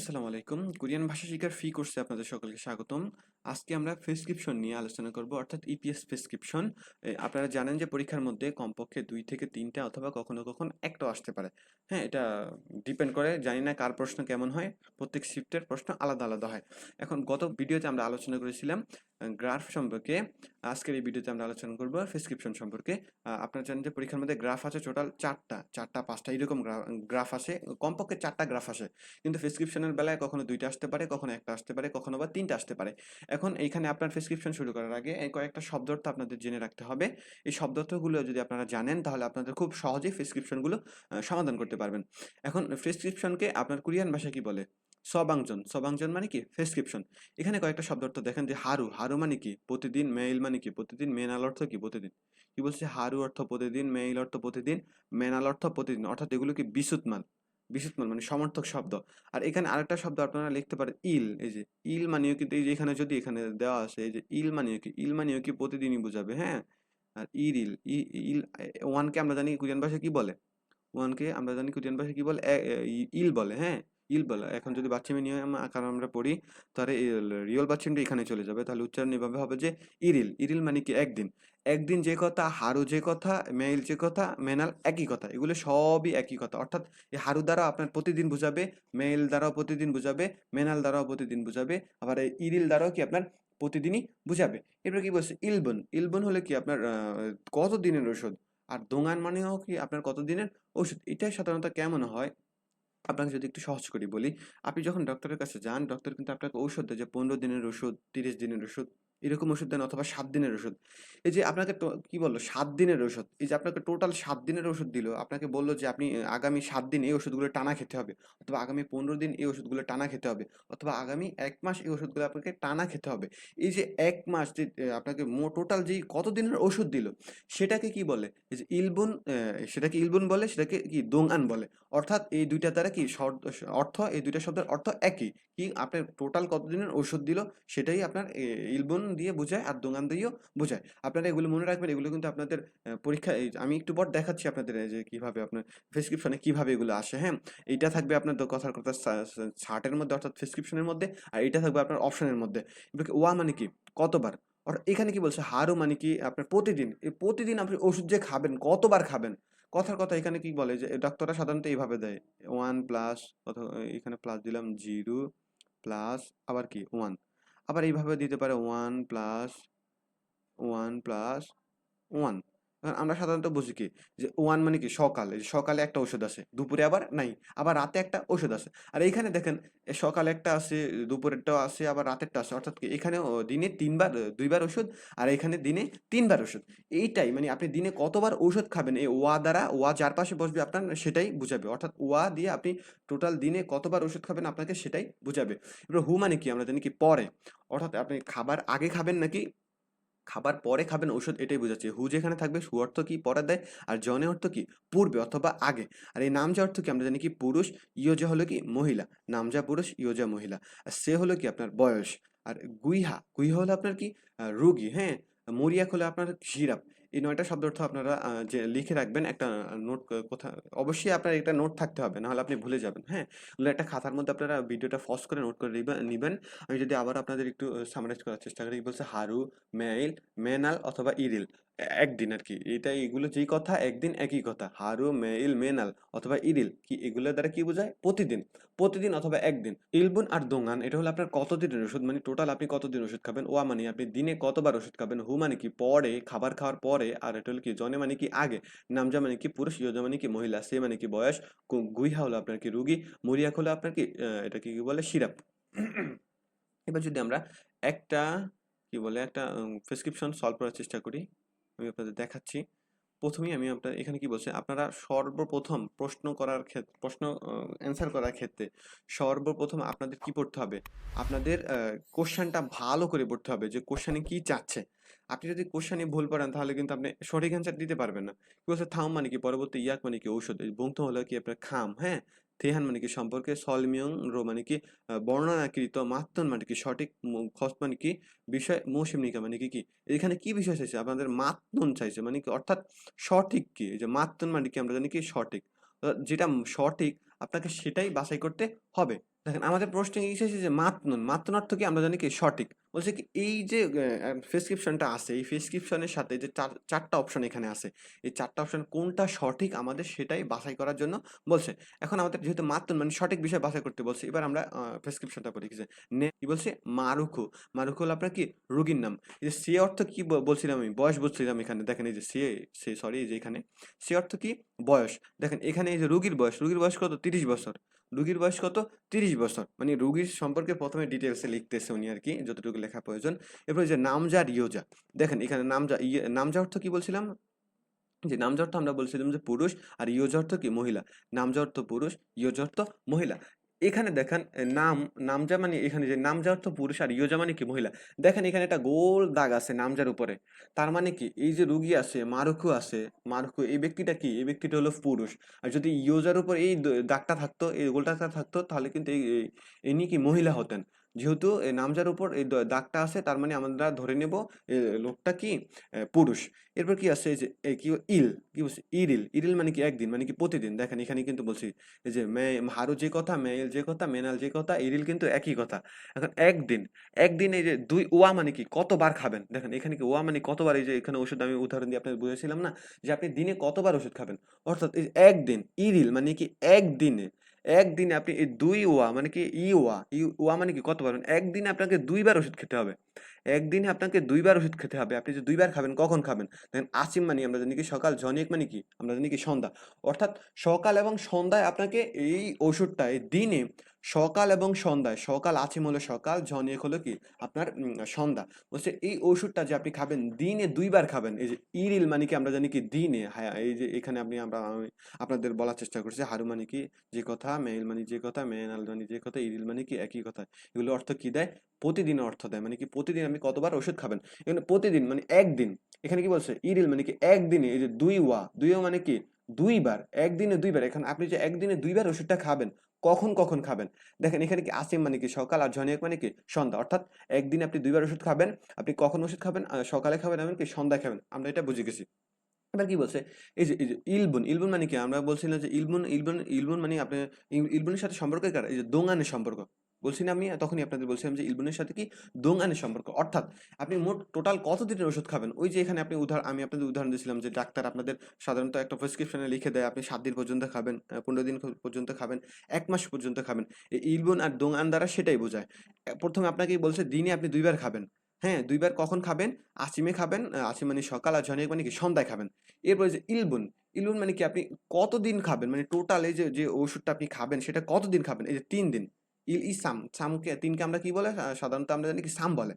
আসসালামু আলাইকুম। কোরিয়ান ভাষা শিক্ষার ফি কোর্সে আপনাদের সকলকে স্বাগতম। আজকে আমরা প্রেসক্রিপশন নিয়ে আলোচনা করব, অর্থাৎ ইপিএস প্রেসক্রিপশন। আপনারা জানেন যে পরীক্ষার মধ্যে কমপক্ষে দুই থেকে তিনটা অথবা কখনো কখনো একটা আসতে পারে। হ্যাঁ এটা ডিপেন্ড করে, জানি না কার প্রশ্ন কেমন হয়। প্রত্যেক শিফটের প্রশ্ন আলাদা আলাদা হয়। এখন গত ভিডিওতে আমরা আলোচনা করেছিলাম গ্রাফ সম্পর্কে আজকের এই ভিডিওতে আমরা আলোচনা করব প্রেসক্রিপশন সম্পর্কে। আপনারা জানেন যে পরীক্ষার মধ্যে গ্রাফ আছে টোটাল চারটা চারটা, পাঁচটা, এরকম গ্রাফ আসে কমপক্ষে চারটা গ্রাফ আসে কিন্তু প্রেসক্রিপশনের বেলায় কখনো দুইটা আসতে পারে, কখনো একটা আসতে পারে, কখনো বা তিনটা আসতে পারে। এখন এইখানে আপনার প্রেসক্রিপশন শুরু করার আগে এই কয়েকটা শব্দার্থ আপনাদের জেনে রাখতে হবে। এই শব্দার্থগুলো যদি আপনারা জানেন, তাহলে আপনাদের খুব সহজেই প্রেসক্রিপশনগুলো সমাধান করতে পারবেন। এখন প্রেসক্রিপশনকে আপনার কোরিয়ান ভাষা কি বলে? সবাংজন সবাংজন মানে কি? প্রেসক্রিপশন এখানে কয়েকটা শব্দার্থ দেখেন যে হারু। হারু মানে কি? প্রতিদিন মেইল মানে কি? প্রতিদিন মেনাল অর্থ কি? প্রতিদিন। কি বলছে? হারু অর্থ প্রতিদিন মেইল অর্থ প্রতিদিন মেনাল অর্থ প্রতিদিন। অর্থাৎ এগুলো কি? বিশুদ্ধ মাল মানে সমর্থক শব্দ। আর এখানে আরেকটা শব্দ আপনারা লিখতে পারেন, ইল। এই যে, ইল মানেও কিন্তু এই যে এখানে যদি এখানে দেওয়া আছে এই যে ইল মানেও কি? ইল মানেও কি প্রতিদিনই বোঝাবে হ্যাঁ? আর ইল, ই- ইল ওয়ানকে আমরা জানি কোরিয়ান ভাষায় কি বলে? ওয়ানকে আমরা জানি কোরিয়ান ভাষায় কি বলে? ইল বলে হ্যাঁ? ইল বলে, এখন যদি বাচ্চামি নিয়ম আকার আমরা পড়ি, তাহলে রিয়েল বাচ্চামটা এখানে চলে যাবে। তাহলে উচ্চারণ এভাবে হবে যে, ইরিল। ইরিল মানে কি? একদিন। একদিন যে কথা, হারু যে কথা, মেইল যে কথা, মেনাল একই কথা, এগুলো সবই একই কথা। অর্থাৎ এই হারু দ্বারা আপনার প্রতিদিন বোঝাবে, মেইল দ্বারাও প্রতিদিন বোঝাবে, মেনাল দ্বারাও প্রতিদিন বোঝাবে, আবার এই ইরিল দ্বারাও কি আপনার প্রতিদিনই বুঝাবে। এরপর কি বলছে? ইলবন। ইলবন হলে কি আপনার কত দিনের ওষুধ আর দোঙান মানেও কি আপনার কত দিনের ওষুধ এটাই সাধারণত কেমন হয়? আপনাকে যদি একটু সহজ করি বলি, আপনি যখন ডক্টরের কাছে যান ডক্টর কিন্তু আপনাকে ঔষধ দেয় যে, পনেরো দিনের ওষুধ, তিরিশ দিনের ওষুধ এরকম ওষুধ দেন অথবা সাত দিনের ওষুধ। এই যে আপনাকে কি বলল? সাত দিনের ওষুধ। এই যে আপনাকে টোটাল সাত দিনের ওষুধ দিল, আপনাকে বলল যে আপনি আগামী সাত দিন এই ওষুধগুলো টানা খেতে হবে অথবা আগামী পনেরো দিন এই ওষুধগুলো টানা খেতে হবে অথবা আগামী এক মাস এই ওষুধগুলো আপনাকে টানা খেতে হবে। এই যে এক মাস যে আপনাকে টোটাল যেই কত দিনের ওষুধ দিল, সেটাকে কি বলে? এই যে ইলবুন সেটাকে ইলবুন বলে, সেটাকে কি দোংআন বলে। অর্থাৎ এই দুইটা দ্বারা কি অর্থ, এই দুইটা শব্দের অর্থ একই। কি আপনার টোটাল কতদিনের ওষুধ দিল, সেটাই আপনার ইলবন দিয়ে বোঝায় আর দোকান দিয়েও বোঝায়। আপনারা এগুলো মনে রাখবেন, এগুলো কিন্তু আপনাদের পরীক্ষা আমি একটু পর দেখাচ্ছি আপনাদের যে কীভাবে আপনার প্রেসক্রিপশনে কীভাবে এগুলো আসে হ্যাঁ? এইটা থাকবে আপনার কথার কথা শার্টের মধ্যে অর্থাৎ প্রেসক্রিপশনের মধ্যে, আর এটা থাকবে আপনার অপশনের মধ্যে। ওয়া মানে কি? কতবার? আর এখানে কি বলছে? হারু মানে কি? আপনার প্রতিদিন, এই প্রতিদিন আপনি ওষুধ যে খাবেন, কতবার খাবেন? কথার কথা এখানে কি বলে যে ডক্টররা সাধারণত এইভাবে দেয়। ওয়ান প্লাস এখানে প্লাস দিলাম, জিরো প্লাস আবার কি? ওয়ান আবার এইভাবে দিতে পারে one plus one plus one আমরা সাধারণত বুঝি কি? যে ওয়ান মানে কি? সকালে। সকালে একটা ওষুধ আছে, দুপুরে আবার নাই। আবার রাতে একটা ওষুধ আছে। আর এইখানে দেখেন সকালে একটা আছে, দুপুরেরটাও আছে, আবার রাতেরটা আছে। অর্থাৎ কি? এখানে দিনে তিনবার, দুইবার ওষুধ আর এখানে দিনে তিনবার ওষুধ এইটাই মানে আপনি দিনে কতবার ওষুধ খাবেন? এই ওয়া দ্বারা, ওয়া যার পাশে বসবে আপনার, সেটাই বুঝাবে। অর্থাৎ ওয়া দিয়ে আপনি টোটাল দিনে কতবার ওষুধ খাবেন আপনাকে সেটাই বুঝাবে। এবার হু মানে কি? আমরা জানি কি? পরে। অর্থাৎ আপনি খাবার আগে খাবেন নাকি খাবার পরে খাবেন ওষুধ এটাই বোঝাচ্ছে। হু যেখানে থাকবে, সু অর্থ কি পরে দেয়, আর জনে অর্থ কি পূর্বে অথবা আগে। আর এই নামজা অর্থ কি আমরা জানি কি পুরুষ, ইয়োজা হলো কি মহিলা। নামজা পুরুষ, ইয়োজা মহিলা। আর সে হলো কি আপনার বয়স। আর গুইহা গুইহা হলো আপনার কি? রুগী হ্যাঁ? মরিয়া হলো আপনার সিরাপ এই নয়টা শব্দ অর্থ আপনারা যে লিখে রাখবেন একটা নোট কোথা, অবশ্যই আপনার একটা নোট থাকতে হবে, নাহলে আপনি ভুলে যাবেন হ্যাঁ? একটা খাতার মধ্যে আপনারা ভিডিওটা ফস করে নোট করে নিবেন আমি যদি আবার আপনাদের একটু সামারাইজ করার চেষ্টা করি, বলছে হারু, মেইল, মেনাল অথবা ইরিল। একদিন আর কি এটা এগুলো যেই কথা, একদিন একই কথা। হারু, মেইল, মেনাল অথবা ইরিল কি এগুলো দ্বারা কি বোঝায়? প্রতিদিন। প্রতিদিন অথবা একদিন। ইলবুন আর দোঙ্গান এটা হলো আপনার কতদিনের ওষুধ? মানে টোটাল আপনি কতদিন ওষুধ খাবেন? ওয়া মানে আপনি দিনে কতবার ওষুধ খাবেন? হু মানে কি পরে, খাবার খাওয়ার পরে? আর এটা হলো কি জনে মানে কি আগে? নামজা মানে কি পুরুষ ইয়োজা মানে কি মহিলা? সে মানে কি বয়স? গুইহা হলো আপনার কি রুগী? মরিয়াক হলো আপনার কি এটা কি বলে? সিরাপ। এবার যদি আমরা একটা, কি বলে? একটা প্রেসক্রিপশন সলভ করার চেষ্টা করি। আমি আপনাদের দেখাচ্ছি। প্রথমেই আমি আপনার, এখানে কি বলছে? আপনারা সর্বপ্রথম প্রশ্ন করার ক্ষেত্রে প্রশ্ন অ্যান্সার করার ক্ষেত্রে সর্বপ্রথম আপনাদের কি পড়তে হবে? আপনাদের কোশ্চেনটা ভালো করে পড়তে হবে যে কোশ্চেনে কি চাচ্ছে আপনি যদি কোশ্চেনে ভুল পড়েন তাহলে কিন্তু আপনি সঠিক অ্যান্সার দিতে পারবেন না। কি বলছে? থাম মানে কি? পরবর্তী ইয়াক মানে কি? ঔষধ। বংথ হলো কি আপনার খাম হ্যাঁ? থেহান মানে কি সম্পর্কে সলমিয়ং রো মানে কি বর্ণনাকৃত মাত্তন মানে কি সঠিক খস মানে কি বিষয় মৌসুমিকা মানে কি? কি এখানে কি বিষয় চাইছে? আপনাদের মাত্তন চাইছে মানে কি অর্থাৎ সঠিক কি? যে মাত্তন মানে কি আমরা জানি কি সঠিক। যেটা সঠিক, আপনাকে সেটাই বাছাই করতে হবে। দেখেন, আমাদের প্রশ্নে এসেছে যে মাতনুন মাতনুন অর্থ কি? আমরা জানি কি সঠিক। বলছে কি, এই যে প্রেসক্রিপশনটা আছে, এই প্রেসক্রিপশনের সাথে যে চার, চারটা অপশন এখানে আছে, এই চারটা অপশন কোনটা সঠিক আমাদের সেটাই বাছাই করার জন্য বলছে, এখন আমাদের যেহেতু মাতনুন মানে সঠিক বিষয় বাছাই করতে বলছে, এবার আমরা প্রেসক্রিপশনটা পড়ি কি নে, কি বলছে মারুখু মারুখু হলো আপনার কি, রোগীর নাম যে, সে অর্থ কি বলছিলাম আমি, বয়স বলছিলাম এখানে, দেখেন এই যে, সে সে সরি এই যে এখানে, সে অর্থ কি, বয়স, দেখেন এখানে এই যে রুগীর বয়স রুগীর বয়স কত, তিরিশ বছর রুগীর বয়স কত? তিরিশ বছর। মানে রুগীর সম্পর্কে প্রথমে ডিটেলসে লিখতেছে উনি আর কি যতটুকু লেখা প্রয়োজন। এরপরে যে নামজা রিয়োজা দেখেন, এখানে নামজা ইয়ে নামজা অর্থ কি বলছিলাম? যে নামজা অর্থ আমরা বলছিলাম যে পুরুষ, আর ইয়োজা অর্থ কি? মহিলা। নামজা অর্থ পুরুষ ইয়োজা অর্থ মহিলা। এখানে দেখেন নাম নামজা মানে এখানে যে নামজা অর্থ পুরুষ আর ইয়োজা মানে কি মহিলা? দেখেন এখানে একটা গোল দাগ আছে নামজার উপরে। তার মানে কি? এই যে রুগী আছে মারুখু আছে মারুখু এই ব্যক্তিটা কি? এই ব্যক্তিটা হলো পুরুষ। আর যদি ইয়োজার উপর এই দাগটা থাকতো, এই গোলটা থাকতো, তাহলে কিন্তু এই- ইনি কি মহিলা হতেন? যেহেতু নামজার উপর এই দাগটা আছে, তার মানে আমরা ধরে নেব লোকটা কি? পুরুষ। এরপর কি আছে যে কি ইল, কি বলছে? ইরিল। ইরিল মানে কি একদিন মানে কি প্রতিদিন? দেখেন, এখানে কিন্তু বলছি যে, মে, হারু যে কথা, মেয়েল যে কথা, মেনাল যে কথা, ইরিল কিন্তু একই কথা। এখন একদিন একদিন এই যে, দুই ওয়া মানে কি? কতবার খাবেন? দেখেন, এখানে কি ওয়া মানে কতবার, এই যে, এখানে ওষুধ, আমি উদাহরণ দিয়ে আপনাকে বুঝেছিলাম না, যে আপনি দিনে কতবার ওষুধ খাবেন? অর্থাৎ একদিন, ইরিল মানে কি একদিনে একদিনে আপনি এই দুই ওয়া মানে কি ই ওয়া ই ওয়া মানে কি কত পারবেন একদিনে আপনাকে দুইবার ওষুধ খেতে হবে। একদিনে আপনাকে দুইবার ওষুধ খেতে হবে। আপনি যে দুইবার খাবেন, কখন খাবেন? দেখেন আসিম মানে আমরা জানি কি সকাল জনিক মানে কি? আমরা জানি কি সন্ধ্যা। অর্থাৎ সকাল এবং সন্ধ্যায় আপনাকে এই ওষুধটা, এই দিনে সকাল এবং সন্ধ্যায়, সকাল আছিম হলো সকাল জনিক হলো কি? আপনার সন্ধ্যা। বলছে এই ওষুধটা যে আপনি খাবেন, দিনে দুইবার খাবেন, এই যে ইরিল মানে কি আমরা জানি কি? দিনে হ্যাঁ এই যে এখানে আপনি, আমরা আপনাদের বলার চেষ্টা করছি, হারু মানে কি? যে কথা, মেইল মানে যে কথা, মেনাল মানে যে কথা, ইরিল মানে কি? একই কথা। এগুলো অর্থ কি দেয়? প্রতিদিন অর্থ দেয় মানে কি প্রতিদিন আপনি কতবার ওষুধ খাবেন? এখানে প্রতিদিন মানে একদিন, এখানে কি বলছে? ইরিল মানে কি? একদিনে, এই যে দুই ওয়া দুই ওয়া মানে কি? দুইবার, একদিনে দুইবার, এখানে আপনি যে একদিনে দুইবার ওষুধটা খাবেন কখন কখন খাবেন? দেখেন, এখানে কি আসিম মানে কি? সকাল আর জনিয়ক মানে কি? সন্ধ্যা। অর্থাৎ একদিন আপনি দুইবার ওষুধ খাবেন, আপনি কখন ওষুধ খাবেন সকালে খাবেন, এমনকি সন্ধ্যায় খাবেন। আমরা এটা বুঝে গেছি। এবার কি বলছে? এই যে ইলবুন ইলবুন মানে কি? আমরা বলছিলাম যে ইলবুন ইলবুন ইলবুন মানে আপনি ইল- ইলবুনের সাথে সম্পর্ক কার এই যে দোঙানের সম্পর্ক। বলছি না আমি, তখনই আপনাদের বলছিলাম যে ইলবুনের সাথে কি দোঙানের সম্পর্ক। অর্থাৎ আপনি মোট টোটাল কত দিনের ওষুধ খাবেন? ওই যে এখানে আপনি উদাহরণ, আমি আপনাদের উদাহরণ দিয়েছিলাম যে ডাক্তার আপনাদের সাধারণত একটা প্রেসক্রিপশনে লিখে দেয়, আপনি সাত দিন পর্যন্ত খাবেন পনেরো দিন পর্যন্ত খাবেন, এক মাস পর্যন্ত খাবেন। ইলবুন আর দোঙান দ্বারা সেটাই বোঝায়। প্রথমে আপনাকে বলছে, দিনে আপনি দুইবার খাবেন। হ্যাঁ দুইবার কখন খাবেন? আসিমে খাবেন আসিম মানে সকাল আর জনিক মানে কি? সন্ধ্যায় খাবেন। এরপরে যে ইলবুন ইলবুন মানে কি আপনি কতদিন খাবেন? মানে টোটাল এই যে যে ওষুধটা আপনি খাবেন, সেটা কতদিন খাবেন? এই যে তিন দিন। ইল, ই সাম, সামকে, তিনকে আমরা কি বলে? সাধারণত আমরা জানি কি সাম বলে।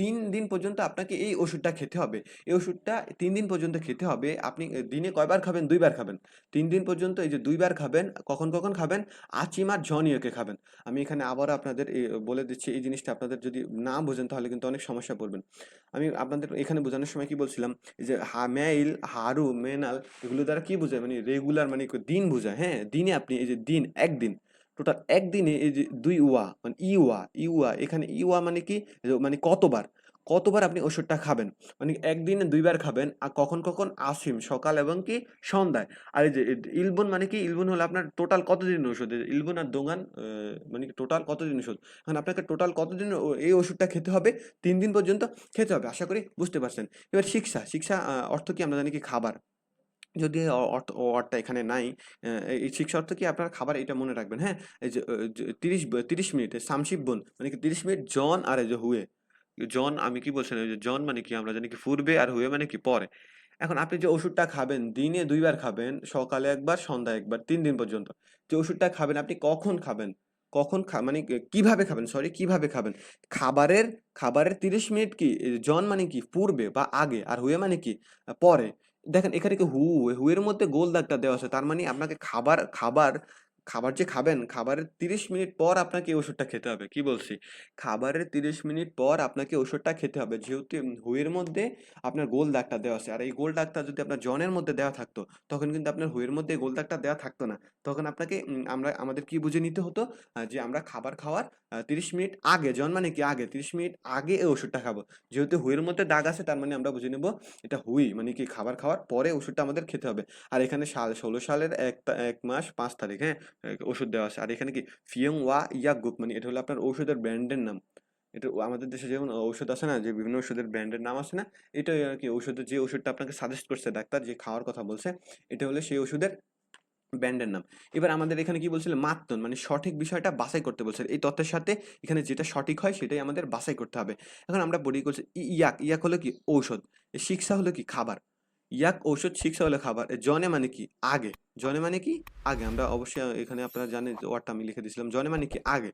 তিন দিন পর্যন্ত আপনাকে এই ওষুধটা খেতে হবে। এই ওষুধটা তিন দিন পর্যন্ত খেতে হবে। আপনি দিনে কয়বার খাবেন? দুইবার খাবেন। তিন দিন পর্যন্ত এই যে দুইবার খাবেন, কখন কখন খাবেন? আচিম আর জনিয়কে খাবেন। আমি এখানে আবারও আপনাদের বলে দিচ্ছি, এই জিনিসটা আপনাদের যদি না বোঝেন তাহলে কিন্তু অনেক সমস্যা পড়বেন। আমি আপনাদের এখানে বোঝানোর সময় কি বলছিলাম? যে হা মেইল হারু, মেনাল, এগুলো দ্বারা কি বোঝায়? মানে রেগুলার মানে দিন বোঝায়। হ্যাঁ দিনে আপনি এই যে দিন, একদিন টোটাল একদিনে এই যে দুই ওয়া মানে ইউয়া ইউয়া এখানে ইউয়া মানে কি? মানে কতবার? কতবার আপনি ওষুধটা খাবেন? মানে একদিনে দুইবার খাবেন আর কখন কখন? আসিম সকাল এবং কি? সন্ধ্যায়। আর এই যে ইলবুন মানে কি? ইলবুন হলো আপনার টোটাল কতদিন ওষুধ ইলবুন আর আহ, মানে টোটাল কতদিন ওষুধ এখন আপনাকে টোটাল কতদিন এই ওষুধটা খেতে হবে? তিন দিন পর্যন্ত খেতে হবে আশা করি বুঝতে পারছেন। এবার শিক্ষা শিক্ষা অর্থ কি আমরা জানি কি? খাবার। যদি অর্থ অর্থটা এখানে নাই এই এই শিক্ষা অর্থ কি? আপনার খাবার এটা মনে রাখবেন হ্যাঁ? এই যে তিরিশ তিরিশ মিনিট সামশিপ বোন মানে কি তিরিশ মিনিট জন আর এই যে হুয়ে। জন আমি কি বলছিলাম জন মানে কি আমরা জানি কি পূর্বে আর হুয়ে মানে কি পরে। এখন আপনি যে ওষুধটা খাবেন, দিনে দুইবার খাবেন, সকালে একবার, সন্ধ্যায় একবার, তিন দিন পর্যন্ত, যে ওষুধটা খাবেন আপনি কখন খাবেন? কখন খা মানে কীভাবে খাবেন? সরি, কীভাবে খাবেন? খাবারের খাবারের তিরিশ মিনিট কি জন মানে কি পূর্বে বা আগে, আর হুয়ে মানে কি, পরে। দেখেন, এখানে কি হু হু এর মধ্যে গোল দাগটা দেওয়া আছে। তার মানে আপনাকে খাবার খাবার খাবার যে খাবেন, খাবারের তিরিশ মিনিট পর আপনাকে ওষুধটা খেতে হবে। কি বলছি? খাবারের তিরিশ মিনিট পর আপনাকে ওষুধটা খেতে হবে। যেহেতু হুয়ের মধ্যে আপনার গোল দাগটা দেওয়া আছে। আর এই গোল দাগটা যদি আপনার জনের মধ্যে দেওয়া থাকতো, তখন কিন্তু আপনার হুয়ের মধ্যে গোল দাগটা দেওয়া থাকতো না। তখন আপনাকে আমরা, আমাদের কি বুঝে নিতে হতো? যে আমরা খাবার খাওয়ার তিরিশ মিনিট আগে জন মানে কি আগে? তিরিশ মিনিট আগে এই ওষুধটা খাব। যেহেতু হুইয়ের মধ্যে দাগ আছে, তার মানে আমরা বুঝে নেব এটা হুই মানে কি খাবার খাওয়ার পরে ওষুধটা আমাদের খেতে হবে। আর এখানে সাল, ষোলো সালের এক এক মাস পাঁচ তারিখ হ্যাঁ? ওষুধ দেওয়া আছে। আর এখানে কি? ফিয়ং ওয়া ইয়া ইয়াগুক মানে এটা হলো আপনার ঔষধের ব্র্যান্ডের নাম। এটা আমাদের দেশে যেমন ঔষধ আছে না? যে বিভিন্ন ওষুধের ব্র্যান্ডের নাম আছে না? এটা আর কি ওষুধের যে ওষুধটা আপনাকে সাজেস্ট করছে ডাক্তার যে খাওয়ার কথা বলছে, এটা হলো সেই ওষুধের ব্র্যান্ডের নাম। এবার আমাদের এখানে কি বলছিল? মাত্তন মানে সঠিক বিষয়টা বাছাই করতে বলছে এই তথ্যের সাথে এখানে যেটা সঠিক হয় সেটাই আমাদের বাছাই করতে হবে। এখন আমরা বলি করছি ইয়াক ইয়াক হলো কি? ঔষধ। শিক্ষা হলো কি? খাবার। ইয়াক, ঔষধ, শিক্ষা হলো খাবার। জনে মানে কি? আগে। জনে মানে কি? আগে। আমরা অবশ্যই এখানে আপনারা জানেন ওয়ার্ডটা আমি লিখে দিয়েছিলাম। জনে মানে কি? আগে।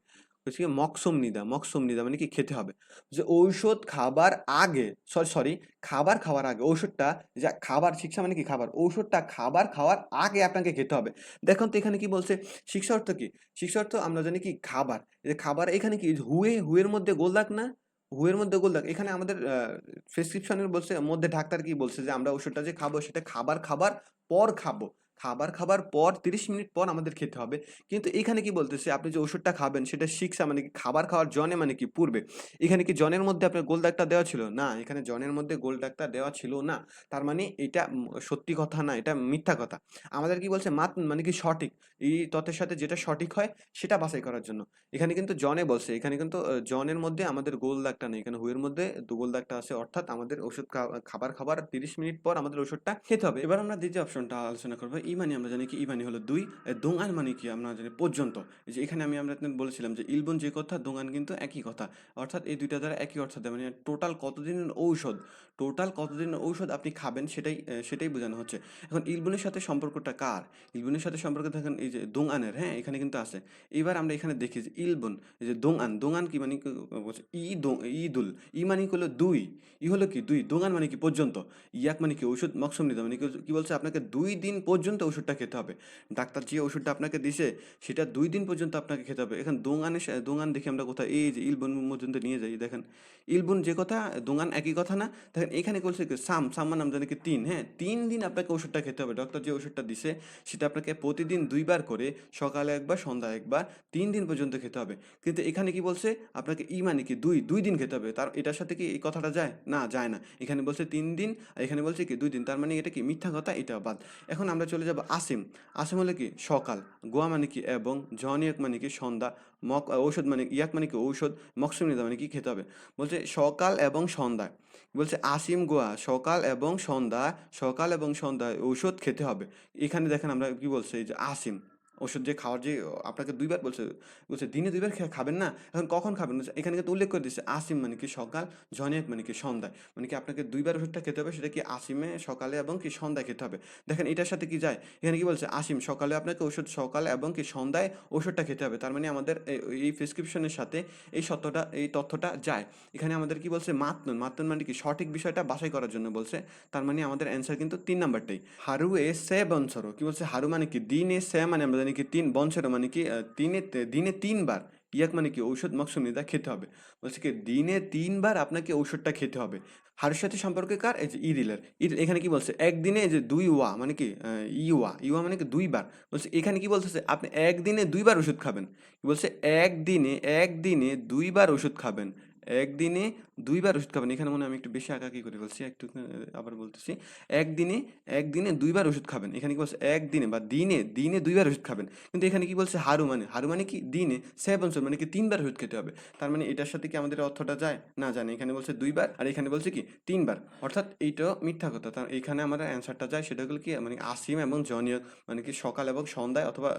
হচ্ছে কি মকসুম নিদা মকসুম নিদা মানে কি খেতে হবে। যে ঔষধ খাবার আগে, সরি সরি, খাবার খাওয়ার আগে, ঔষধটা, যা খাবার শিক্ষা মানে কি খাবার? ঔষধটা খাবার খাওয়ার আগে আপনাকে খেতে হবে। দেখুন তো এখানে কি বলছে, শিক্ষা অর্থ কি? শিক্ষা অর্থ আমরা জানি কি? খাবার। যে খাবার, এখানে কি? হুয়ে, হুয়ের মধ্যে গোল দাগ না? হুয়ের মধ্যে গোল দাগ এখানে আমাদের প্রেসক্রিপশনের বলছে, মধ্যে ডাক্তার কি বলছে যে আমরা ওষুধটা যে খাব, সেটা খাবার খাবার পর খাব। খাবার খাবার পর তিরিশ মিনিট পর আমাদের খেতে হবে। কিন্তু এখানে কি বলতেছে? আপনি যে ওষুধটা খাবেন, সেটা শিক্ষা মানে কি খাবার খাওয়ার জনে মানে কি পূর্বে? এখানে কি জনের মধ্যে আপনার গোল দাগটা দেওয়া ছিল? না, এখানে জনের মধ্যে গোল দাগটা দেওয়া ছিল না। তার মানে এটা সত্যি কথা না, এটা মিথ্যা কথা। আমাদের কি বলছে? মাত মানে কি সঠিক? এই তথ্যের সাথে যেটা সঠিক হয়, সেটা বাছাই করার জন্য। এখানে কিন্তু জনে বলছে, এখানে কিন্তু জনের মধ্যে আমাদের গোল দাগটা নেই। এখানে হুয়ের মধ্যে গোল দাগটা আছে। অর্থাৎ আমাদের ওষুধ খাবার খাবার তিরিশ মিনিট পর আমাদের ওষুধটা খেতে হবে। এবার আমরা দ্বিতীয় অপশনটা আলোচনা করব। ইমানি আমরা জানি কি, ইমানি হলো দুই দোঙান মানে কি আমরা জানি পর্যন্ত। যে এখানে আমি আমরা বলেছিলাম যে ইলবন যে কথা, দোঙান কিন্তু একই কথা। অর্থাৎ এই দুইটা দ্বারা একই অর্থ দেয়। মানে টোটাল কতদিনের ঔষধ? টোটাল কতদিন ঔষধ আপনি খাবেন সেটাই সেটাই বোঝানো হচ্ছে। এখন ইলবনের সাথে সম্পর্কটা কার? ইলবনের সাথে সম্পর্ক দেখেন এই যে দোঙানের হ্যাঁ এখানে কিন্তু আছে। এবার আমরা এখানে দেখি যে ইলবন, এই যে দোঙান কি মানে কি, বলছে, ই দো ইদুল ই মানে কি হলো দুই, ই হলো কি দুই দোঙান মানে কি পর্যন্ত, ইয়াক মানে কি ওষুধ মকসম নিতে মানে কি- কি বলছে আপনাকে দুই দিন পর্যন্ত ওষুধটা খেতে হবে। ডাক্তার যে ওষুধটা আপনাকে দিছে, সেটা দুই দিন পর্যন্ত আপনাকে খেতে হবে। এখন দোঙানে দোঙান দেখি আমরা কোথায়, এই যে ইলবন পর্যন্ত নিয়ে যাই, দেখেন। ইলবন যে কথা দোঙান একই কথা না দেখেন, এখানে বলছে কি, সাম সাম মানে আমরা জানি কি তিন হ্যাঁ? তিন দিন আপনাকে ওষুধটা খেতে হবে। ডক্টর যে ওষুধটা দিছে, সেটা আপনাকে প্রতিদিন দুইবার করে, সকালে একবার সন্ধ্যা একবার, তিন দিন পর্যন্ত খেতে হবে। কিন্তু এখানে কি বলছে, আপনাকে ই মানে কি দুই দুই দিন খেতে হবে। তার, এটার সাথে কি এই কথাটা যায়? না যায় না। এখানে বলছে তিন দিন, আর এখানে বলছে কি দুই দিন। তার মানে এটা কি মিথ্যা কথা? এটা বাদ। এখন আমরা চলে যাব আসিম। আসিম হলে কি সকাল, গোয়া মানে কি এবং জনিয়ক মানে কি সন্ধ্যা। মক ঔষধ মানে ইয়াক মানে কি? ঔষধ মকসুমিদা মানে কি? খেতে হবে। বলছে সকাল এবং সন্ধ্যা বলছে আসিম গোয়া সকাল এবং সন্ধ্যা সকাল এবং সন্ধ্যায় ঔষধ খেতে হবে। এখানে দেখেন আমরা কি বলছি? এই যে আসিম। ওষুধ যে খাওয়ার যে আপনাকে দুইবার বলছে বলছে, দিনে দুইবার খাবেন না? এখন কখন খাবেন? এখানে কিন্তু উল্লেখ করে দিচ্ছে আসিম মানে কি সকাল জনিয়ক মানে কি সন্ধ্যায় মানে কি আপনাকে দুইবার ওষুধটা খেতে হবে, সেটা কি আসিমে, সকালে এবং কি সন্ধ্যায় খেতে হবে? দেখেন এটার সাথে কি যায়? এখানে কি বলছে, আসিম, সকালে আপনাকে ওষুধ, সকালে এবং কি সন্ধ্যায় ওষুধটা খেতে হবে। তার মানে আমাদের এই- প্রেসক্রিপশনের সাথে এই সত্যটা, এই তথ্যটা যায়। এখানে আমাদের কি বলছে, মাতনন মাতনন মানে কি সঠিক বিষয়টা বাছাই করার জন্য বলছে। তার মানে আমাদের অ্যান্সার কিন্তু তিন নাম্বারটাই হারু এ সে বঞ্চর কি বলছে? হারু মানে কি? দিন এ সে মানে আমরা জানি কি তিন বঞ্চর মানে কি তিনে দিনে তিনবার ইয়াক মানে কি ঔষধ মকসুমিদা খেতে হবে। বলছে কি, দিনে তিনবার আপনাকে ঔষধটা খেতে হবে। হারুর সাথে সম্পর্কে কার? এই যে ইরিলের। ইরিল এখানে কি বলছে? একদিনে যে দুই ওয়া মানে কি ইওয়া ইওয়া মানে কি দুইবার। বলছে, এখানে কি বলতেছে? আপনি একদিনে দুইবার ওষুধ খাবেন। কি বলছে? একদিনে একদিনে দুইবার ওষুধ খাবেন। একদিনে দুইবার ওষুধ খাবেন। এখানে মনে আমি একটু বেশি আঁকাকি করে বলছি, একটু আবার বলতেছি। একদিনে একদিনে দুইবার ওষুধ খাবেন। এখানে কি বলছে? একদিনে বা দিনে দিনে দুইবার ওষুধ খাবেন। কিন্তু এখানে কি বলছে? হারু মানে হারু মানে কি? দিনে সেভেন মানে কি তিনবার ওষুধ খেতে হবে। তার মানে এটার সাথে কি আমাদের অর্থটা যায়? না জানে এখানে বলছে দুইবার, আর এখানে বলছে কি? তিনবার। অর্থাৎ এইটাও মিথ্যা কথা। তার এখানে আমাদের অ্যান্সারটা যায়, সেটা হলো কি? মানে আসিম এবং জনিয়ক মানে কি সকাল এবং সন্ধ্যায় অথবা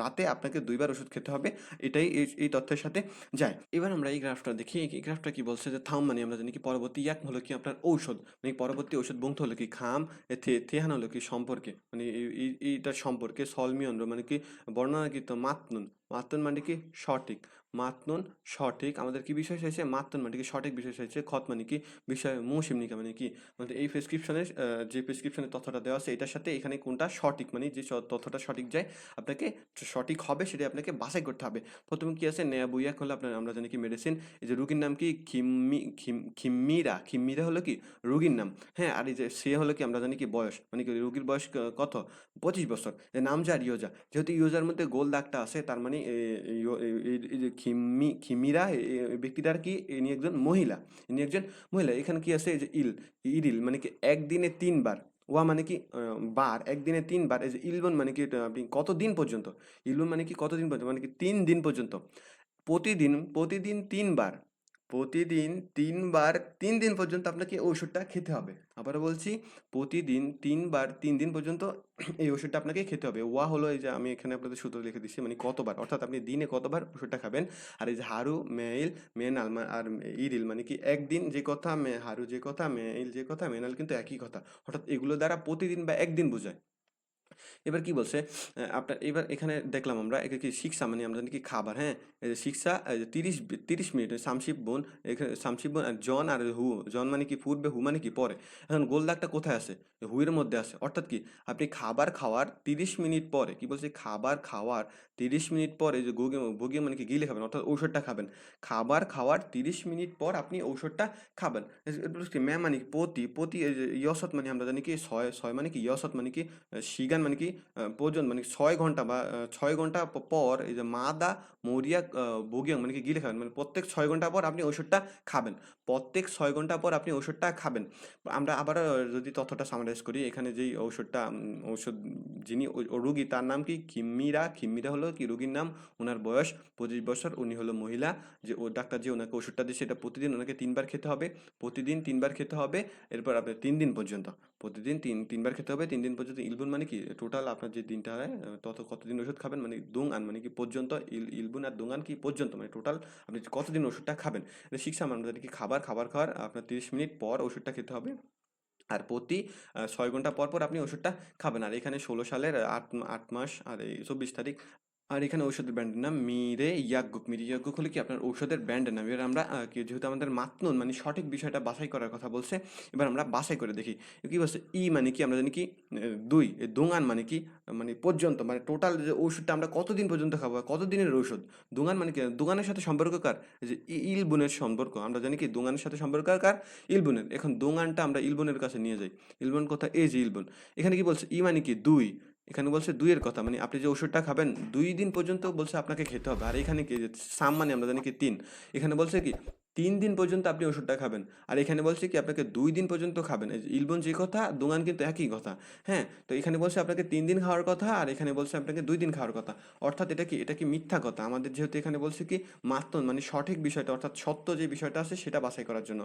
রাতে আপনাকে দুইবার ওষুধ খেতে হবে। এটাই এই এই তথ্যের সাথে যায়। এবার আমরা এই গ্রাফটা দেখি। এই গ্রাফটা কি বলছে? যে থাম মানে আমরা জানি কি পরবর্তী ইয়াক হলো কি আপনার ঔষধ মানে পরবর্তী ঔষধ বংশ হলো কি খাম থে, থেহান হলো কি সম্পর্কে মানে এই- এই- এইটার সম্পর্কে সলমিয়ন মানে কি বর্ণনাকৃত মাতনুন মাতন মানে কি সঠিক। মাতনন সঠিক? আমাদের কি বিষয় হয়েছে? মাতন মানে কি? সঠিক বিষয় হয়েছে? খত মানে কি? বিষয় মৌসিমনিকা মানে কি? মানে এই প্রেসক্রিপশনের যে প্রেসক্রিপশনের তথ্যটা দেওয়া আছে, এটার সাথে এখানে কোনটা সঠিক? মানে যে তথ্যটা সঠিক যায়, আপনাকে সঠিক হবে সেটা আপনাকে বাছাই করতে হবে। প্রথমে কি আছে? নেয়া বুইয়াক হলো আপনার, আমরা জানি কি মেডিসিন এই যে রুগীর নাম কি? খিম্মি, খিম- খিম্মিরা। খিম্মিরা হলো কি? রুগীর নাম। হ্যাঁ আর এই যে সে হলো কি? আমরা জানি কি? বয়স। মানে কি? রুগীর বয়স কত? পঁচিশ বছর। যে নাম যার ইয়োজা। যেহেতু ইয়োজার মধ্যে গোল দাগটা আছে, তার মানে খিম্মি খিমিরা ব্যক্তিটার কি? ইনি একজন মহিলা। ইনি একজন মহিলা। এখানে কি আছে? যে ইল, ইরিল মানে কি একদিনে তিনবার। ওয়া মানে কি বার। একদিনে তিনবার। এই যে ইলবন মানে কি কত কতদিন পর্যন্ত? ইলবন মানে কি কত দিন পর্যন্ত? মানে কি তিন দিন পর্যন্ত। প্রতিদিন প্রতিদিন তিনবার প্রতিদিন তিনবার, তিন দিন পর্যন্ত আপনাকে এই ওষুধটা খেতে হবে। আবার বলছি, প্রতিদিন তিনবার, তিন দিন পর্যন্ত এই ওষুধটা আপনাকে খেতে হবে। ওয়া হলো এই যে আমি এখানে আপনাদের সূত্র লিখে দিচ্ছি মানে কতবার, অর্থাৎ আপনি দিনে কতবার ওষুধটা খাবেন, আর এই যে হারু মেইল, মেনাল আর ইরিল মানে কি একদিন যে কথা হারু যে কথা, মেইল যে কথা, মেনাল কিন্তু একই কথা। অর্থাৎ এগুলো দ্বারা প্রতিদিন বা একদিন বোঝায়। এবার কি বলছে? আপনার এবার এখানে দেখলাম আমরা একে কি শিক্ষা মানে আমরা কি খাবার হ্যাঁ? এই যে শিক্ষা তিরিশ তিরিশ মিনিট সামশিপ বোন এখানে সামশিপ বোন জন আর হু জন মানে কি পূর্বে হু মানে কি পরে। এখন গোল দাগটা কোথায় আছে? হুয়ের মধ্যে আছে। অর্থাৎ কি আপনি খাবার খাওয়ার তিরিশ মিনিট পরে কি বলছে? খাবার খাওয়ার তিরিশ মিনিট পরে যে গোগে ভোগে মানে কি গিলে খাবেন অর্থাৎ ঔষধটা খাবেন। খাবার খাওয়ার তিরিশ মিনিট পর আপনি ঔষধটা খাবেন। ম্যাম মানে কি এই যে ইয়সত মানে আমরা জানি কি ছয় ছয় মানে কি ইয়সত মানে কি আহ, সিগান মানে কি পর্যন্ত মানে ছয় ঘণ্টা বা ছয় ঘণ্টা পর এই যে মাদা মরিয়া বগিয়াং মানে কি গিলে খাবেন। মানে প্রত্যেক ছয় ঘণ্টা পর আপনি ওষুধটা খাবেন। প্রত্যেক ছয় ঘণ্টা পর আপনি ওষুধটা খাবেন। আমরা আবার যদি তথ্যটা সামারাইজ করি, এখানে যেই ঔষধটা ঔষধ যিনি রুগী, তার নাম কি? খিম্মিরা খিম্মিরা হলো কি? রুগীর নাম, ওনার বয়স পঁচিশ বছর, উনি হলো মহিলা। যে ও ডাক্তার যে ওনাকে ওষুধটা দিচ্ছে এটা প্রতিদিন ওনাকে তিনবার খেতে হবে। প্রতিদিন তিনবার খেতে হবে, এরপর আপনার তিন দিন পর্যন্ত। প্রতিদিন তিন, তিনবার খেতে হবে, তিন দিন পর্যন্ত। ইলবুন মানে কি? টোটাল আপনার যে দিনটা হয় তত, কতদিন ওষুধ খাবেন? মানে দুংআন মানে কি পর্যন্ত? ইল, ইলবুন আর দুংআন কি পর্যন্ত? মানে টোটাল আপনি কতদিন ওষুধটা খাবেন? শিক্ষা মানে কি খাবার খাবার খাওয়ার, আপনার তিরিশ মিনিট পর ওষুধটা খেতে হবে। আর প্রতি ছয় ঘণ্টা পর পর আপনি ওষুধটা খাবেন। আর এখানে ষোলো সালের আট আট মাস, আর এই চব্বিশ তারিখ আর এখানে ঔষধের ব্র্যান্ডের নাম মিরে ইয়াগুক মিরে ইয়াগুক হলে কি আপনার ঔষধের ব্র্যান্ডের নাম। এবার আমরা যেহেতু আমাদের মাতনুন মানে সঠিক বিষয়টা বাছাই করার কথা বলছে, এবার আমরা বাছাই করে দেখি। কি বলছে? ই মানে কি আমরা জানি কি? দুই দোঙান মানে কি? মানে পর্যন্ত মানে টোটাল যে ওষুধটা আমরা কতদিন পর্যন্ত খাব কতদিনের ঔষধ? দোঙান মানে কি? দোঙানের সাথে সম্পর্ক কার? যে ইলবুনের সম্পর্ক। আমরা জানি কি দোঙানের সাথে সম্পর্ক কার? ইলবুনের। এখন দোঙানটা আমরা ইলবুনের কাছে নিয়ে যাই। ইলবুন কথা এই যে ইলবুন। এখানে কি বলছে? ই মানে কি? দুই। এখানে বলছে দুইয়ের কথা মানে আপনি যে ওষুধটা খাবেন, দুই দিন পর্যন্ত বলছে আপনাকে খেতে হবে। আর এখানে কি সাম মানে আমরা জানি কি তিন। এখানে বলছে কি, তিন দিন পর্যন্ত আপনি ওষুধটা খাবেন। আর এখানে বলছে কি, আপনাকে দুই দিন পর্যন্ত খাবেন। ইলবন যে কথা দোকান কিন্তু একই কথা। হ্যাঁ তো এখানে বলছে আপনাকে তিন দিন খাওয়ার কথা, আর এখানে বলছে আপনাকে দুই দিন খাওয়ার কথা। অর্থাৎ এটা কি এটা কি মিথ্যা কথা? আমাদের যেহেতু এখানে বলছে কি, মাত্র মানে সঠিক বিষয়টা, অর্থাৎ সত্য যে বিষয়টা আছে, সেটা বাছাই করার জন্য।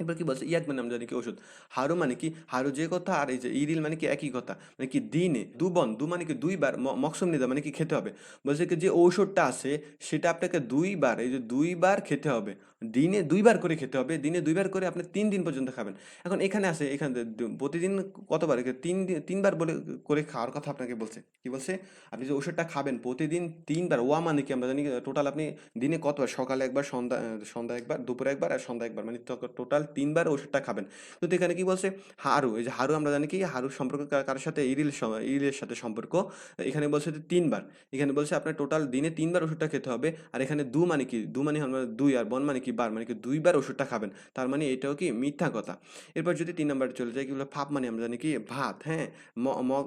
এবার কি বলছে? ইয়াক মানে আমরা জানি কি ওষুধ। হারু মানে কি? হারু যে কথা আর এই যে ইরিল মানে কি একই কথা। মানে কি দিনে দু বন, দু মানে কি দুইবার মকসম নিদা মানে কি খেতে হবে। বলছে কি যে ঔষধটা আছে, সেটা আপনাকে দুইবার, এই যে দুইবার খেতে হবে। দিনে দুইবার করে খেতে হবে, দিনে দুইবার করে আপনি তিন দিন পর্যন্ত খাবেন। এখন এখানে আছে, এখানে প্রতিদিন কতবার? তিন দিন তিনবার বলে, করে খাওয়ার কথা আপনাকে বলছে। কি বলছে? আপনি যে ওষুধটা খাবেন প্রতিদিন তিনবার, ওয়া মানে কি আমরা জানি টোটাল আপনি দিনে কতবার? সকালে একবার, সন্ধ্যা সন্ধ্যা একবার, দুপুরে একবার আর সন্ধ্যা একবার। মানে টোটাল তিনবার ওষুধটা খাবেন। কিন্তু এখানে কি বলছে? হারু এই যে হারু আমরা জানি কি? হারুর সম্পর্ক কার- কার সাথে ইরিল ইরিলের সাথে সম্পর্ক। এখানে বলছে যে তিনবার। এখানে বলছে আপনার টোটাল দিনে তিনবার ওষুধটা খেতে হবে। আর এখানে দু মানে কি? দু মানে দুই আর বন মানে কি? বার মানে কি দুইবার ওষুধটা খাবেন। তার মানে এটাও কি মিথ্যা কথা। এরপর যদি তিন নাম্বার চলে যায়, কি বলে, ফাপ মানে আমরা জানি কি ভাত হ্যাঁ?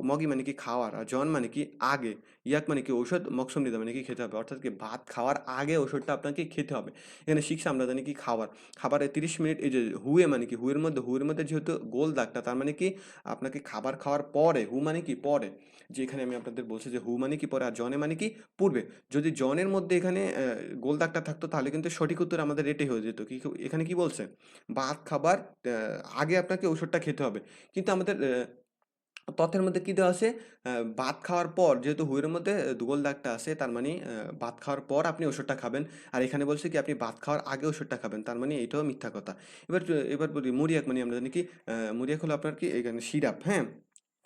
মগি মানে কি খাওয়ার, আর জন মানে কি আগে, ইয়াক মানে কি ঔষধ, মকসম নিদা মানে কি খেতে হবে। অর্থাৎ কি ভাত খাওয়ার আগে ওষুধটা আপনাকে খেতে হবে। এখানে শিক্ষা আমরা জানি কি খাবার খাবারে তিরিশ মিনিট, এই যে হুয়ে মানে কি, হুয়ের মধ্যে হুয়ের মধ্যে যেহেতু গোল দাগটা, তার মানে কি আপনাকে খাবার খাওয়ার পরে, হু মানে কি পরে যে এখানে আমি আপনাদের বলছি যে হু মানে কি পরে আর জনে মানে কি পূর্বে। যদি জনের মধ্যে এখানে গোল দাগটা থাকতো, তাহলে কিন্তু সঠিক উত্তর আমাদের এটাই হয়ে যেত। কি এখানে কি বলছে? ভাত খাবার আগে আপনাকে ওষুধটা খেতে হবে। কিন্তু আমাদের তথ্যের মধ্যে কি দেওয়া আছে? ভাত খাওয়ার পর যেহেতু হুইয়ের মধ্যে দুগোল দাগটা আছে তার মানে ভাত খাওয়ার পর আপনি ওষুধটা খাবেন। আর এখানে বলছে কি আপনি ভাত খাওয়ার আগে ওষুধটা খাবেন। তার মানে এটাও মিথ্যা কথা। এবার এবার বলি মুরিয়াক মানে আমরা জানি কি আহ, মুরিয়াক হলো আপনার কি এখানে সিরাপ হ্যাঁ?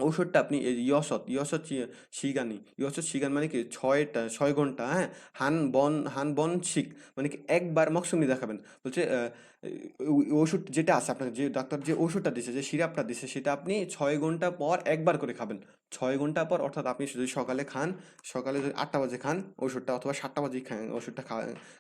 ঔষধটা আপনি ইয়সত চি- শিগানি ইয়সত শিগান মানে কি ছয়টা, ছয় ঘণ্টা হ্যাঁ? হান বন হান বন শিক মানে কি একবার মকসুমনি দেখাবেন। বলছে ওষুধ যেটা আছে আপনাকে যে ডাক্তার যে ওষুধটা দিছে, যে সিরাপটা দিছে, সেটা আপনি ছয় ঘণ্টা পর একবার করে খাবেন। ছয় ঘণ্টা পর, অর্থাৎ আপনি যদি সকালে খান, সকালে যদি আটটা বাজে খান ওষুধটা, অথবা সাতটা বাজে খান ওষুধটা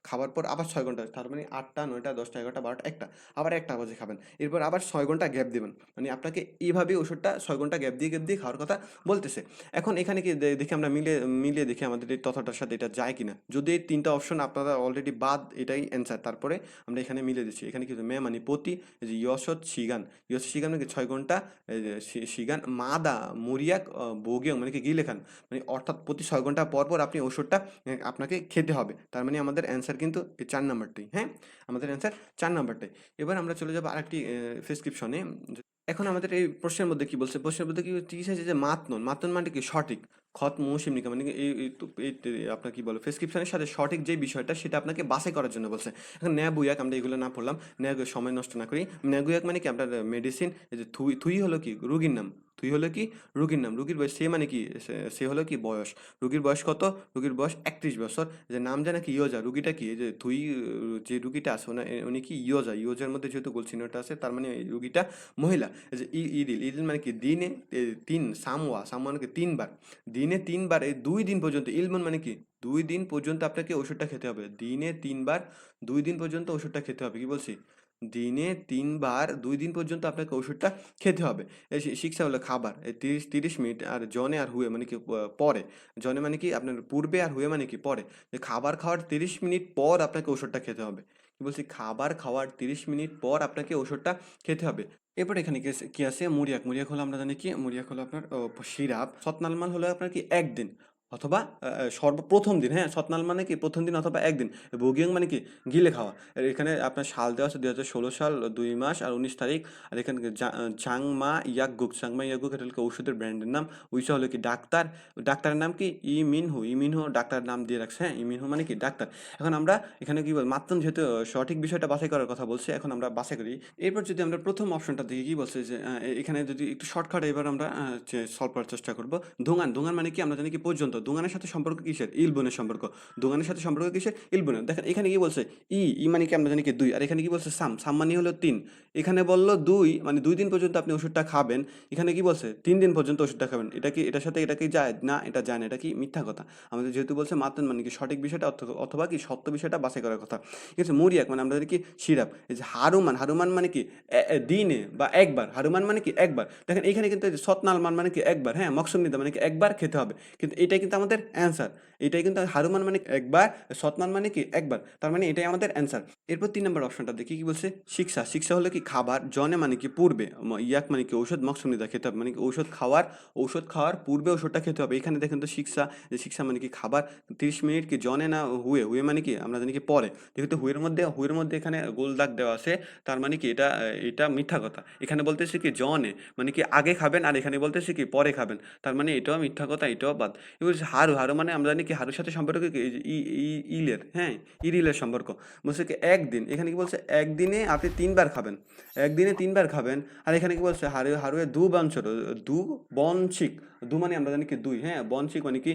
খাওয়ার পর আবার ছয় ঘণ্টা, তার মানে আটটা, নয়টা, দশটা, এগারোটা, বারোটা, একটা, আবার একটা বাজে খাবেন। এরপর আবার ছয় ঘণ্টা গ্যাপ দেবেন। মানে আপনাকে এইভাবে ওষুধটা ছয় ঘণ্টা গ্যাপ দিয়ে গ্যাপ দিয়ে খাওয়ার কথা বলতেছে। এখন এখানে কি দেখি আমরা মিলে, মিলিয়ে দেখি আমাদের এই তথ্যটার সাথে এটা যায় কিনা। যদি এই তিনটা অপশন আপনারা অলরেডি বাদ, এটাই অ্যান্সার তারপরে আমরা এখানে মিলে দিচ্ছি। এখানে কি মে মানে এই যে ইয়সত শিগান ইয়সত শিগান মানে ছয় ঘণ্টা শিগান, মাদা মরিয়াক বগিয়ং মানে কি গিলে খান মানে অর্থাৎ প্রতি ছয় ঘণ্টা পর পর আপনি ওষুধটা আপনাকে খেতে হবে। তার মানে আমাদের অ্যান্সার কিন্তু চার নাম্বারটাই হ্যাঁ? আমাদের অ্যান্সার চার নাম্বারটাই। এবার আমরা চলে যাব আরেকটি প্রেসক্রিপশনে এখন আমাদের এই প্রশ্নের মধ্যে কি বলছে? প্রশ্নের মধ্যে কি চাইছে যে মাতনন মাতন মানে কি সঠিক? খত মৌসুম নিকা মানে আপনার কি বলো? প্রেসক্রিপশনের সাথে সঠিক যে বিষয়টা, সেটা আপনাকে বাছাই করার জন্য বলছে। এখন ন্যাবুয়াক আমরা এগুলো না পড়লাম। ন্যাগ, সময় নষ্ট না করি। ন্যাগুয়াক মানে কি? আপনার মেডিসিন থুই থুই হলো কি? রুগীর নাম। থুই হলো কি রুগীর নাম? রুগীর বয়স সে মানে কি? সে- হলো কি বয়স? রুগীর বয়স কত? রুগীর বয়স একত্রিশ বছর। যে নাম জানে কি ইয়োজা রুগীটা কি? যে আহ, যে রুগীটা আছে ওনা- উনি কি ইয়োজা? ইয়োজার মধ্যে যেহেতু গোল চিহ্নটা আছে তার মানে রুগীটা মহিলা। যে ই- ইরিল ইরিল মানে কি? দিনে তিন সামওয়া সামওয়া মানে তিনবার। দিনে তিনবার এই দুই দিন পর্যন্ত ইলমন মানে কি? দুই দিন পর্যন্ত আপনাকে ওষুধটা খেতে হবে। দিনে তিনবার দুই দিন পর্যন্ত ওষুধটা খেতে হবে। কি বলছি? দিনে তিনবার, দুই দিন পর্যন্ত আপনাকে ওষুধটা খেতে হবে। শিক্ষা হলো খাবার। এই তিরিশ তিরিশ মিনিট আর জনে আর হুয়ে মানে কি পরে। জনে মানে কি, আপনার পূর্বে আর হুয়ে মানে কি, পরে। যে খাবার খাওয়ার তিরিশ মিনিট পর আপনাকে ওষুধটা খেতে হবে। কি বলছি? খাবার খাওয়ার তিরিশ মিনিট পর আপনাকে ওষুধটা খেতে হবে। এরপর এখানে কি আছে- মুরিয়াক মুরিয়াক হলো আমরা জানি কি? মুরিয়াক হলো আপনার সিরাপ। সতনালমাল হলো আপনার কি একদিন অথবা সর্বপ্রথম দিন হ্যাঁ সতনাল মানে কি? প্রথম দিন অথবা একদিন। বগিয়ং মানে কি? গিলে খাওয়া। এখানে আপনার সাল দেওয়া আছে দুই হাজার ষোলো সাল, দুই মাস আর উনিশ তারিখ। আর এখানে চাংমা ইয়াকগুক চাংমা ইয়াকগুক এটা হলো কি ঔষধের ব্র্যান্ডের নাম। উইসা হলো কি? ডাক্তার। ডাক্তারের নাম কি? ই মিনহু। ই মিনহু ডাক্তারের নাম দিয়ে রাখছে হ্যাঁ ই মিনহু মানে কি? ডাক্তার। এখন আমরা এখানে কি বল মাত্র যেহেতু সঠিক বিষয়টা বাছাই করার কথা বলছে, এখন আমরা বাছাই করি। এরপর যদি আমরা প্রথম অপশনটা দেখি, কি বলছে যে এখানে যদি একটু শর্টকাট এবার আমরা সলভ করার চেষ্টা করব। দোঙান দোঙান মানে কি? আমরা জানি কি পর্যন্ত দোঙানের সাথে সম্পর্ক কিসের? ইলবনের সম্পর্ক। দোঙানের সাথে সম্পর্ক কিসের? ইলবনের। দেখেন, এখানে কি বলছে? ই ই মানে কি আমরা জানি কি? দুই। আর এখানে কি বলছে? সাম। সাম মানে হলো তিন। এখানে বলল দুই মানে দুই দিন পর্যন্ত আপনি ওষুধটা খাবেন। এখানে কি বলছে? তিন দিন পর্যন্ত ওষুধটা খাবেন। এটা কি, এটার সাথে এটা কি যায়? না, এটা যায় না। এটা কি মিথ্যা কথা? আমাদের যেহেতু বলছে মাতন মানে কি সঠিক বিষয়টা অথ- অথবা কি সত্য বিষয়টা বাছাই করার কথা। ঠিক আছে, মুরিয়াক মানে আমরা কি? সিরাপ। এই যে হারুমান হারুমান মানে কি? দিনে বা একবার। হারুমান মানে কি? একবার। দেখেন, এখানে কিন্তু সতনালমান মানে কি? একবার। হ্যাঁ মকসুম নিদা মানে কি? একবার খেতে হবে। কিন্তু এটা কিন্তু আমাদের অ্যান্সার এটাই কিন্তু হারুমান মানে একবার সতনাল মানে কি? একবার। তার মানে এটাই আমাদের অ্যান্সার এরপর তিন নম্বর অপশনটা দেখি, কি বলছে? শিক্ষা। শিক্ষা হলো কি? খাবার। জনে মানে কি? পূর্বে। ইয়াক মানে কি? ঔষধ মকসুম নিদা খেতে হবে। মানে কি? ঔষধ খাওয়ার ঔষধ খাওয়ার পূর্বে ওষুধটা খেতে হবে। এখানে দেখেন তো শিক্ষা শিক্ষা মানে কি? খাবার। তিরিশ মিনিট কি জনে না হুয়ে? হুয়ে মানে কি? আমরা জানি কি পরে। যেহেতু হুয়ের মধ্যে হুয়ের মধ্যে এখানে গোল দাগ দেওয়া আছে। তার মানে কি? এটা এটা মিথ্যা কথা। এখানে বলতেছে কি? জনে। মানে কি আগে খাবেন আর এখানে বলতেছে কি? পরে খাবেন। তার মানে এটাও মিথ্যা কথা, এটাও বাদ। এবার হচ্ছে হারু হারু মানে আমরা জানি কি, হারুর সাথে সম্পর্ক ইলের হ্যাঁ ইরিলের সম্পর্ক। বলছে কি, একদিন, এখানে কি বলছে, একদিনে আপনি তিনবার খাবেন। একদিনে তিনবার খাবেন, আর এখানে কি বলছে, হারু, হারুয়ে দু বঞ্চর দু বনছিক দু মানে আমরা জানি কি দুই হ্যাঁ? বনছিক মানে কি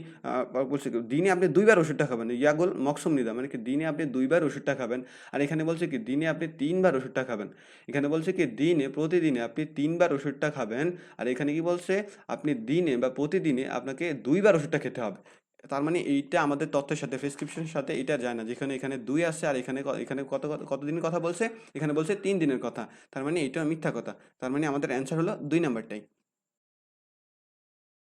বলছে দিনে আপনি দুইবার ওষুধটা খাবেন। ইয়াগোল মকসুম নিদা মানে কি দিনে আপনি দুইবার ওষুধটা খাবেন। আর এখানে বলছে কি, দিনে আপনি তিনবার ওষুধটা খাবেন। এখানে বলছে কি, দিনে, প্রতিদিনে আপনি তিনবার ওষুধটা খাবেন। আর এখানে কি বলছে, আপনি দিনে বা প্রতিদিনে আপনাকে দুইবার ওষুধটা খেতে হবে। তার মানে এইটা আমাদের তথ্যের সাথে প্রেসক্রিপশনের সাথে এটা যায় না। যেখানে এখানে দুই আছে আর এখানে এখানে কত কত, কতদিনের কথা বলছে? এখানে বলছে তিন দিনের কথা। তার মানে এইটা মিথ্যা কথা। তার মানে আমাদের অ্যান্সার হলো দুই নাম্বারটাই